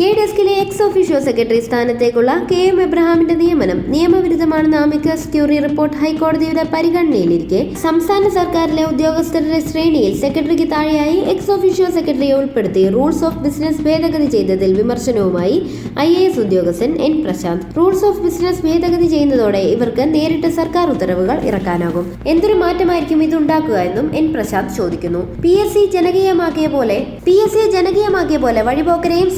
K ഡെസ്കിലെ ex officio secretary സ്ഥാനത്തേക്കുള്ള K M എബ്രഹാമിന്റെ നിയമനം നിയമവിരുദ്ധമാണെന്ന അമിക്കസ് ക്യൂറി റിപ്പോർട്ട് ഹൈക്കോടതിയുടെ പരിഗണനയിലിരിക്കെ. സംസ്ഥാന സർക്കാരിലെ ഉദ്യോഗസ്ഥരുടെ ശ്രേണിയിൽ സെക്രട്ടറിക്ക് താഴെയായി എക്സ് ഒഫീഷ്യോ സെക്രട്ടറിയെ ഉൾപ്പെടുത്തി റൂൾസ് ഓഫ് ബിസിനസ് ഭേദഗതി ചെയ്തതിൽ വിമർശനവുമായി ഐ എ എസ് ഉദ്യോഗസ്ഥൻ N Prashanth. Rules of business ഭേദഗതി ചെയ്യുന്നതോടെ ഇവർക്ക് നേരിട്ട് സർക്കാർ ഉത്തരവുകൾ ഇറക്കാനാകും. എന്തൊരു മാറ്റമായിരിക്കും ഇത് ഉണ്ടാക്കുക എന്നും എൻ പ്രശാന്ത് ചോദിക്കുന്നു. പി എസ് സി ജനകീയമാക്കിയ പോലെ പി എസ് സി ജനകീയമാക്കിയ പോലെ വഴിപോക്കരെയും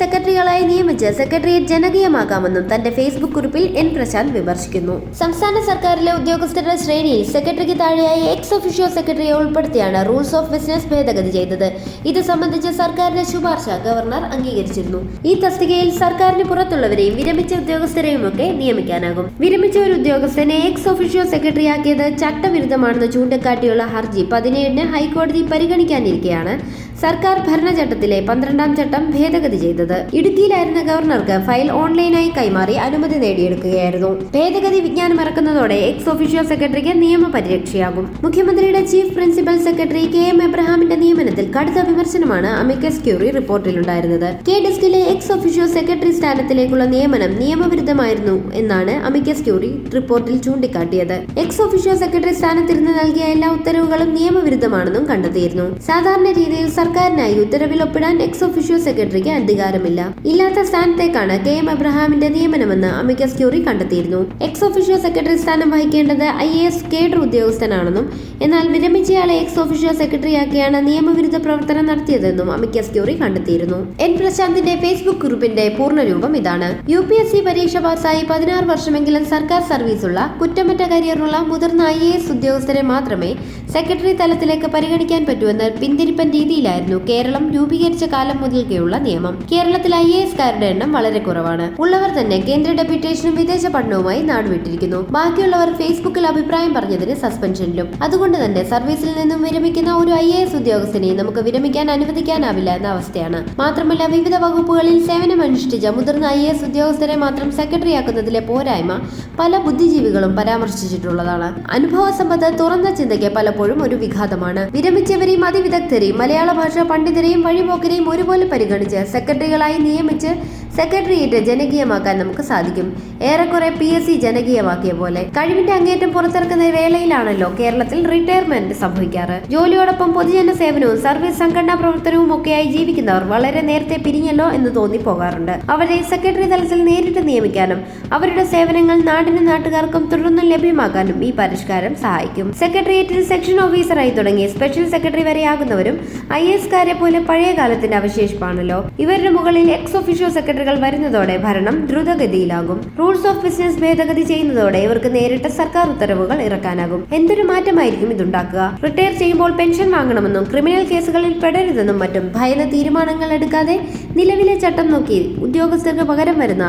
സെക്രട്ടറികളായി നിയമിച്ച് സെക്രട്ടേറിയറ്റ് ജനകീയമാക്കാമെന്നും തന്റെ ഫേസ്ബുക്ക് കുറിപ്പിൽ എൻ പ്രശാന്ത് വിമർശിക്കുന്നു. സംസ്ഥാന സർക്കാരിലെ ഉദ്യോഗസ്ഥരുടെ ശ്രേണിയിൽ സെക്രട്ടറിക്ക് താഴെയായി എക്സ് ഒഫീഷ്യോ സെക്രട്ടറിയെ ഉൾപ്പെടുത്തിയാണ് റൂൾസ് ഓഫ് ബിസിനസ് ഭേദഗതി ചെയ്തത്. ഇത് സംബന്ധിച്ച് സർക്കാരിന്റെ ശുപാർശ ഗവർണർ അംഗീകരിച്ചിരുന്നു. ഈ തസ്തികയിൽ സർക്കാരിന് പുറത്തുള്ളവരെയും വിരമിച്ച ഉദ്യോഗസ്ഥരെയും ഒക്കെ നിയമിക്കാനാകും. വിരമിച്ച ഒരു ഉദ്യോഗസ്ഥനെ എക്സ് ഒഫീഷ്യോ സെക്രട്ടറിയാക്കിയത് ചട്ടവിരുദ്ധമാണെന്ന് ചൂണ്ടിക്കാട്ടിയുള്ള ഹർജി പതിനേഴിന് ഹൈക്കോടതി പരിഗണിക്കാനിരിക്കെയാണ് സർക്കാർ ഭരണചട്ടത്തിലെ പന്ത്രണ്ടാം ചട്ടം ഭേദഗതി ചെയ്തത്. ഇടുക്കിയിലായിരുന്ന ഗവർണർക്ക് ഫയൽ ഓൺലൈനായി കൈമാറി അനുമതി നേടിയെടുക്കുകയായിരുന്നു. ഭേദഗതി വിജ്ഞാനം ഇറക്കുന്നതോടെ എക്സ് ഒഫീഷ്യോ സെക്രട്ടറിക്ക് നിയമ പരിരക്ഷയാകും. മുഖ്യമന്ത്രിയുടെ chief principal secretary K M എബ്രഹാമിന്റെ നിയമനത്തിൽ കടുത്ത വിമർശനമാണ് അമിക്കസ് ക്യൂറി റിപ്പോർട്ടിലുണ്ടായിരുന്നത്. കെ ഡെസ്കിലെ എക്സ് ഒഫീഷ്യോ സെക്രട്ടറി സ്ഥാനത്തിലേക്കുള്ള നിയമനം നിയമവിരുദ്ധമായിരുന്നു എന്നാണ് അമിക്കസ് ക്യൂറി റിപ്പോർട്ടിൽ ചൂണ്ടിക്കാട്ടിയത്. എക്സ് ഒഫീഷ്യോ സെക്രട്ടറി സ്ഥാനത്തിരുന്ന് നൽകിയ എല്ലാ ഉത്തരവുകളും നിയമവിരുദ്ധമാണെന്നും കണ്ടെത്തിയിരുന്നു. സാധാരണ രീതിയിൽ സർക്കാരിനായി ഉത്തരവിൽ ഒപ്പിടാൻ എക്സ് ഒഫീഷ്യോ സെക്രട്ടറിക്ക് അധികാരമില്ല. ഇല്ലാത്ത സ്ഥാനത്തേക്കാണ് കെ എം അബ്രഹാമിന്റെ നിയമനമെന്ന് അമിക്കസ് ക്യൂറി കണ്ടെത്തിയിരുന്നു. എക്സ് ഒഫീഷ്യോ സെക്രട്ടറി സ്ഥാനം വഹിക്കേണ്ടത് ഐ എ എസ് കേഡർ ഉദ്യോഗസ്ഥനാണെന്നും എന്നാൽ വിരമിച്ചയാളെ എക്സ് ഒഫീഷ്യോ സെക്രട്ടറിയാക്കിയാണ് നിയമവിരുദ്ധ പ്രവർത്തനം നടത്തിയതെന്നും അമിക്കസ് ക്യൂറി കണ്ടെത്തിയിരുന്നു. എൻ പ്രശാന്തിന്റെ ഫേസ്ബുക്ക് ഗ്രൂപ്പിന്റെ പൂർണരൂപം ഇതാണ്. യു പി എസ് സി പരീക്ഷ പാസ്സായി പതിനാറ് വർഷമെങ്കിലും സർക്കാർ സർവീസുള്ള കുറ്റമറ്റ കരിയറുള്ള മുതിർന്ന ഐ എ എസ് ഉദ്യോഗസ്ഥരെ മാത്രമേ സെക്രട്ടറി തലത്തിലേക്ക് പരിഗണിക്കാൻ പറ്റുമെന്ന് പിന്തിരിപ്പൻ രീതിയിലായിരുന്നു കേരളം രൂപീകരിച്ച കാലം മുതൽക്കെയുള്ള നിയമം. കേരളത്തിൽ ഐ എസ്കാരുടെ എണ്ണം വളരെ കുറവാണ്. ഉള്ളവർ തന്നെ കേന്ദ്ര ഡെപ്യൂട്ടേഷനും വിദേശ പഠനവുമായി നാടുവിട്ടിരിക്കുന്നു. ബാക്കിയുള്ളവർ ഫേസ്ബുക്കിൽ അഭിപ്രായം പറഞ്ഞതിന് സസ്പെൻഷനിലും. അതുകൊണ്ട് തന്നെ സർവീസിൽ നിന്നും വിരമിക്കുന്ന ഒരു ഐ എ എസ് ഉദ്യോഗസ്ഥനെ നമുക്ക് വിരമിക്കാൻ അനുവദിക്കാനാവില്ല എന്ന അവസ്ഥയാണ്. മാത്രമല്ല വിവിധ വകുപ്പുകളിൽ സേവനമനുഷ്ഠിച്ച മുതിർന്ന ഐ എസ് ഉദ്യോഗസ്ഥരെ മാത്രം സെക്രട്ടറിയാക്കുന്നതിലെ പോരായ്മ പല ബുദ്ധിജീവികളും പരാമർശിച്ചിട്ടുള്ളതാണ്. അനുഭവ സമ്പത്ത് തുറന്ന ചിന്തയ്ക്ക് പലപ്പോഴും ഒരു വിഘാതമാണ്. വിരമിച്ചവരെയും അതിവിദഗ്ധരെയും മലയാള ഭാഷ പണ്ഡിതരെയും വഴിപോക്കരെയും ഒരുപോലെ പരിഗണിച്ച് സെക്രട്ടറികളായി നിയമിച്ച് സെക്രട്ടേറിയറ്റ് ജനകീയമാക്കാൻ നമുക്ക് സാധിക്കും. ഏറെക്കുറെ പി എസ് സി ജനകീയമാക്കിയ പോലെ. കഴിവിന്റെ അങ്ങേറ്റം പുറത്തിറക്കുന്ന വേളയിലാണല്ലോ കേരളത്തിൽ റിട്ടയർമെന്റ് സംഭവിക്കാറ്. ജോലിയോടൊപ്പം പൊതുജന സേവനവും സർവീസ് സംഘടനാ പ്രവർത്തനവും ഒക്കെയായി ജീവിക്കുന്നവർ വളരെ നേരത്തെ പിരിഞ്ഞല്ലോ എന്ന് തോന്നി തോന്നിപ്പോകാറുണ്ട്. അവരെ സെക്രട്ടറി തലത്തിൽ നേരിട്ട് നിയമിക്കാനും അവരുടെ സേവനങ്ങൾ നാടിനും നാട്ടുകാർക്കും തുടർന്നും ലഭ്യമാക്കാനും ഈ പരിഷ്കാരം സഹായിക്കും. സെക്രട്ടേറിയറ്റിൽ സെക്ഷൻ ഓഫീസറായി തുടങ്ങി സ്പെഷ്യൽ സെക്രട്ടറി വരെയാകുന്നവരും ഐ എസ് കാരെ പോലെ പഴയ കാലത്തിന്റെ അവശേഷിപ്പാണല്ലോ. ഇവരുടെ മുകളിൽ എക്സ് ഒഫീഷ്യോ സെക്രട്ടറികൾ വരുന്നതോടെ ഭരണം ദ്രുതഗതിയിലാകും. റൂൾസ് ഓഫ് ബിസിനസ് ഭേദഗതി ചെയ്യുന്നതോടെ ഇവർക്ക് നേരിട്ട് സർക്കാർ ഉത്തരവുകൾ ഇറക്കാനാകും. എന്തൊരു മാറ്റമായിരിക്കും ഇതുണ്ടാക്കുക? റിട്ടയർ ചെയ്യുമ്പോൾ പെൻഷൻ വാങ്ങണമെന്നും ക്രിമിനൽ കേസുകളിൽ പെടരുതെന്നും മറ്റും ഭയന്ന തീരുമാനങ്ങൾ എടുക്കാതെ നിലവിലെ ചട്ടം നോക്കി ഉദ്യോഗസ്ഥർക്ക് പകരം വരുന്ന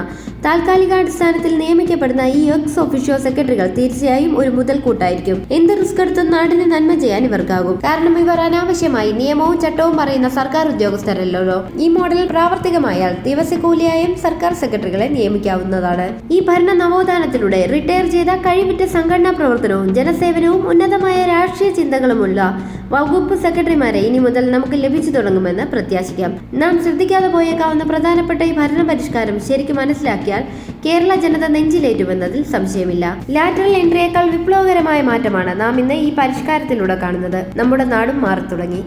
താൽക്കാലികാടിസ്ഥാനത്തിൽ നിയമിക്കപ്പെടുന്ന ഈ എക്സ് ഒഫീഷ്യോ സെക്രട്ടറികൾ തീർച്ചയായും ഒരു മുതൽക്കൂട്ടായിരിക്കും. എന്ത് റിസ്ക് എടുത്തും നാടിന് നന്മ ചെയ്യാൻ ഇവർക്കാകും. കാരണം ഇവർ അനാവശ്യമായി നിയമവും ചട്ടവും പറയുന്ന സർക്കാർ ഉദ്യോഗസ്ഥരല്ലോ. ഈ മോഡൽ പ്രാവർത്തികമായാൽ ദിവസക്കൂലിയായും സർക്കാർ സെക്രട്ടറികളെ നിയമിക്കാവുന്നതാണ്. ഈ ഭരണ നവോത്ഥാനത്തിലൂടെ റിട്ടയർ ചെയ്ത കഴിവിറ്റ സംഘടനാ പ്രവർത്തനവും ജനസേവനവും ഉന്നതമായ രാഷ്ട്രീയ ചിന്തകളുമുള്ള വകുപ്പ് സെക്രട്ടറിമാരെ ഇനി മുതൽ നമുക്ക് ലഭിച്ചു തുടങ്ങുമെന്ന് പ്രത്യാശിക്കാം. നാം ശ്രദ്ധിക്കാതെ പോയേക്കാവുന്ന പ്രധാനപ്പെട്ട ഈ ഭരണ പരിഷ്കാരം ശരിക്കും മനസ്സിലാക്കിയാൽ കേരള ജനത നെഞ്ചിലേറ്റുമെന്നതിൽ സംശയമില്ല. ലാറ്ററൽ എൻട്രിയേക്കാൾ വിപ്ലവകരമായ മാറ്റമാണ് നാം ഇന്ന് ഈ പരിഷ്കാരത്തിലൂടെ കാണുന്നത്. നമ്മുടെ നാടും മാറി തുടങ്ങി